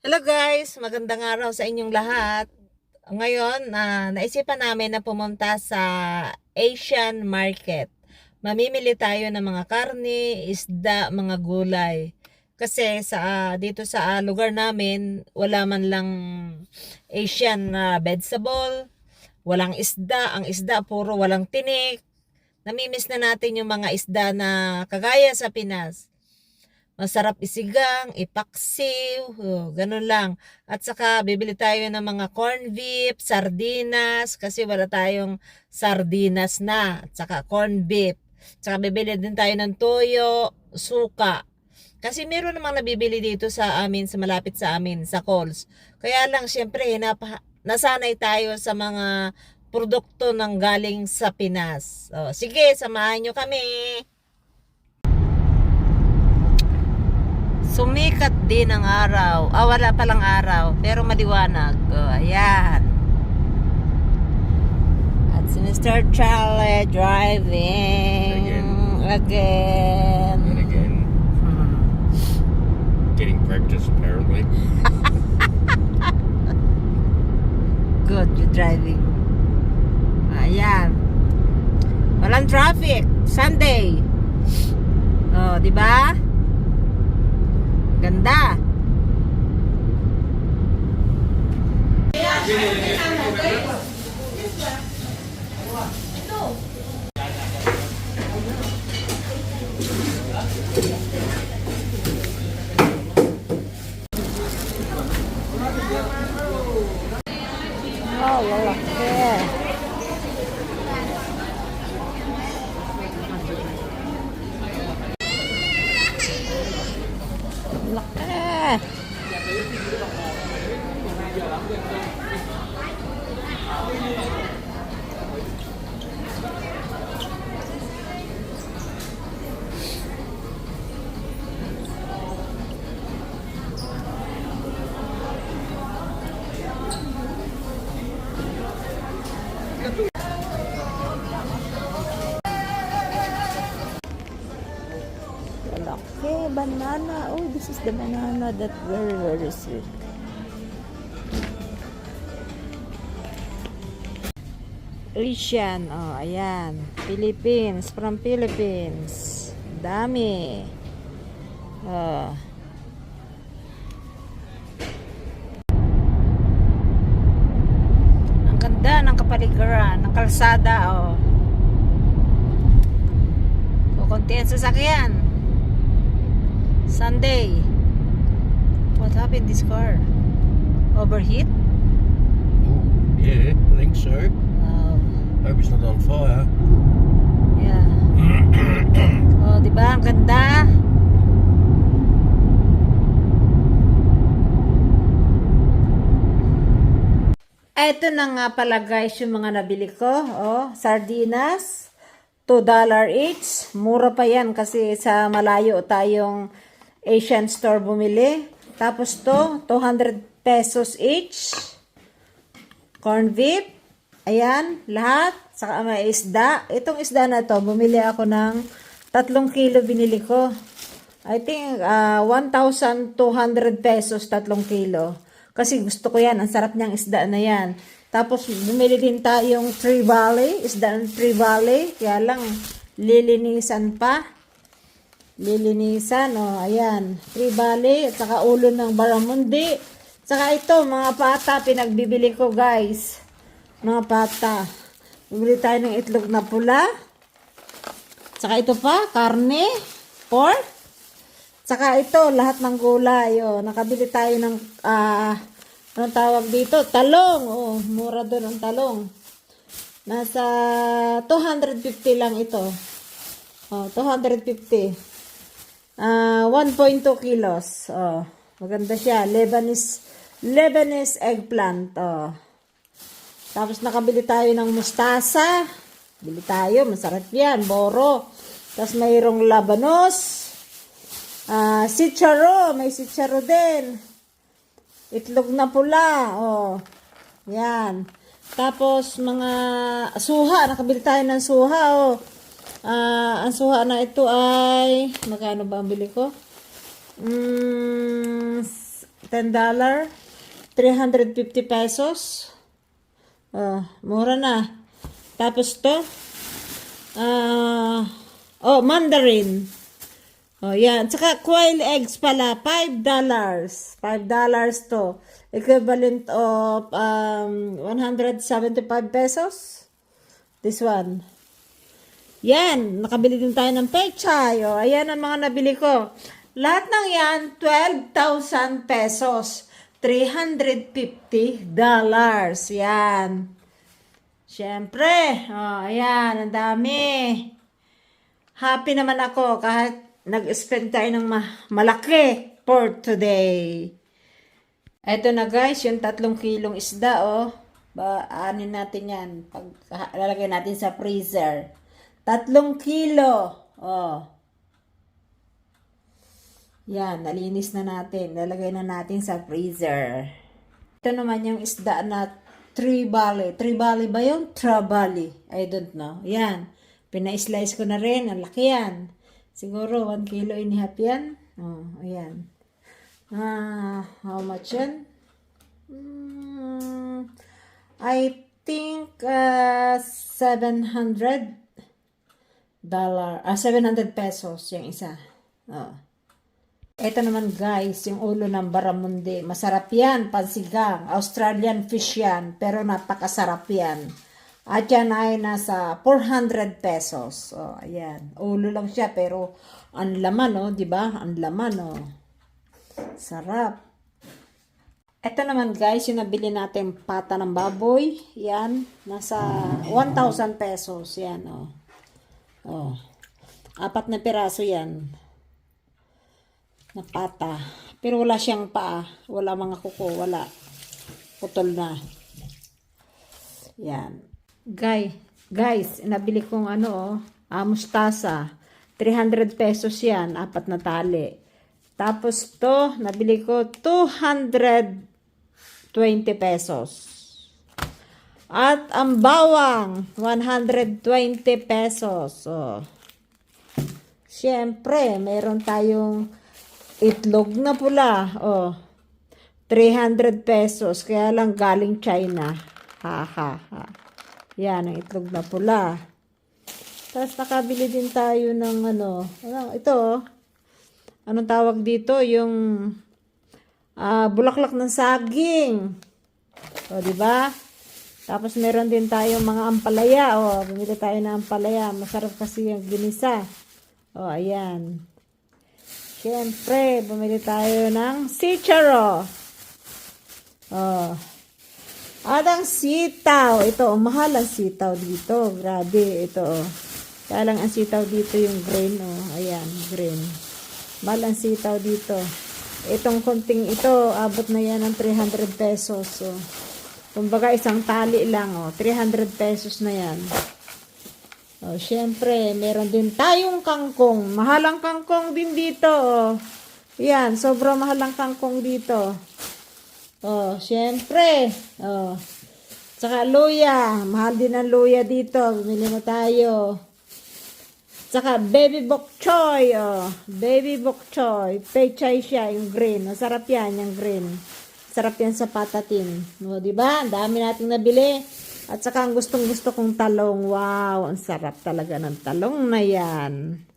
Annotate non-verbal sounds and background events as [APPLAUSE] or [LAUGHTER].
Hello guys, magandang araw sa inyong lahat. Ngayon, ah, naisipan namin na pumunta sa Asian market. Mamimili tayo ng mga karne, isda, mga gulay. Kasi sa ah, dito sa ah, lugar namin, wala man lang Asian na vegetable, walang isda. Ang isda puro walang tinik. Namimiss na natin yung mga isda na kagaya sa Pinas. Masarap isigang, ipaksiw, oh, ganun lang. At saka bibili tayo ng mga corn beef, sardinas, kasi wala tayong sardinas na. At saka corn beef. At saka bibili din tayo ng toyo, suka. Kasi meron namang nabibili dito sa amin, sa malapit sa amin, sa Coles. Kaya lang, syempre, napa, nasanay tayo sa mga produkto ng galing sa Pinas. Oh, sige, samahan nyo kami. Sumikat din ang araw. Ah, wala palang araw. Pero maliwanag. Oh, ayan. At si Mr. Charlie driving. Again. And again, Hmm. getting practice apparently. [LAUGHS] Good, you driving. Ayan. Walang traffic. Sunday. Oh, di ba? Ganda. Oh, lalaki. Laki. Laki. Banana. Oh, this is the banana that very, very sweet. Asian. Oh, ayan. Philippines. From Philippines. Dami. Oh. Ang ganda ng kapaligiran, ng kalsada, oh. Kukunti ang sasakyan. Sunday. What happened this car? Overheat? Oh, yeah, I think so. Wow. Hope it's not on fire. Yeah. [COUGHS] oh, di ba? Ang ganda. Ito na nga pala guys yung mga nabili ko. Oh, sardinas. $2 each. Mura pa yan kasi sa malayo tayong Asian store bumili. Tapos to, 200 pesos each. Corn beef. Ayan, lahat. Saka may isda. Itong isda na to, bumili ako ng 3 kilo binili ko. I think ah, 1,200 pesos 3 kilo. Kasi gusto ko yan. Ang sarap niyang isda na yan. Tapos bumili din tayong Tree Valley. Isda ng Tree Valley. Kaya lang lilinisan pa. Lilinisan. O, ayan. Tree Valley. At saka ulo ng Baramundi. Saka ito, mga pata, pinagbibili ko guys. Mga pata. Bibili tayo ng itlog na pula. Saka ito pa, karne, pork. Saka ito, lahat ng gulay. Oh. Nakabili tayo ng, ah, anong tawag dito? Talong. Oh, mura doon ang talong. Nasa 250 lang ito. Oh, 250. Ah, 1.2 kilos. Oh, maganda siya. Lebanese, Lebanese eggplant. Oh. Tapos nakabili tayo ng mustasa. Bili tayo, masarap yan. Boro. Tapos mayroong labanos. Ah, sitsaro, may sitsaro din. Itlog na pula, oh. Yan. Tapos mga suha, nakabili tayo ng suha, oh. Ah, ang suha na ito ay magkano ba ang bili ko? Mm, $10. 350 pesos. Oh, mura na. Tapos to, ah, oh, mandarin. Oh, yan. Tsaka quail eggs pala, $5. $5 to. Equivalent of um, 175 pesos. This one. Yan, nakabili din tayo ng pechay. O, ayan ang mga nabili ko. Lahat ng yan, 12,000 pesos. 350 dollars. Yan. Siyempre, oh, ayan, ang dami. Happy naman ako kahit nag-spend tayo ng ma- malaki for today. Eto na guys, yung tatlong kilong isda, oh. Ba, anin natin yan. Pag lalagay natin sa freezer. Tatlong kilo. Oh. Yan, nalinis na natin. Lalagay na natin sa freezer. Ito naman yung isda na tribali. Tribali ba yun? Trabali. I don't know. Yan. Pina-slice ko na rin. Ang laki yan. Siguro 1 kilo and yan. Oh, ayan. Ah, how much yan? Mm, I think uh, 700 dollar, ah, 700 pesos yung isa. Oh. Ito naman guys, yung ulo ng baramundi. Masarap yan, pansigang. Australian fish yan, pero napakasarap yan. At yan ay nasa 400 pesos. Oh, ayan. Ulo lang siya, pero ang laman, oh, di ba? Ang laman, oh. Sarap. Ito naman guys, yung nabili natin pata ng baboy. Yan, nasa 1,000 pesos. Yan, oh. Oh. Apat na piraso yan na pata. Pero wala siyang paa. Wala mga kuko. Wala. Putol na. Yan. Guy, guys, nabili kong ano, oh, ah, mustasa. 300 pesos yan. Apat na tali. Tapos to, nabili ko 220 pesos. At ang bawang, 120 pesos. Oh. Siyempre, meron tayong itlog na pula. Oh. 300 pesos. Kaya lang galing China. Ha, ha, ha. Yan, ang itlog na pula. Tapos nakabili din tayo ng ano. ano ito, oh. Anong tawag dito? Yung ah, bulaklak ng saging. O, di ba? Tapos meron din tayong mga ampalaya. O, bumili tayo ng ampalaya. Masarap kasi yung ginisa. O, ayan. Siyempre, bumili tayo ng sicharo. Oh. At ang sitaw. Ito, oh, mahal ang sitaw dito. Grabe, ito. Oh. Kaya lang ang sitaw dito yung green. Oh. Ayan, green. Mahal ang sitaw dito. Itong konting ito, abot na yan ng 300 pesos. Oh. Kumbaga, isang tali lang. Oh. 300 pesos na yan. Oh, syempre, meron din tayong kangkong. Mahal ang kangkong din dito. Oh. Yan, sobrang mahal ang kangkong dito. Oh, syempre. Oh. Tsaka luya. Mahal din ang luya dito. Bumili na tayo. Tsaka baby bok choy. Oh. Baby bok choy. Pechay siya, yung green. Masarap yan, yung green. Sarap yan sa patatin. O, di ba? Ang dami nating nabili. At saka ang gustong gusto kong talong. Wow, ang sarap talaga ng talong na yan.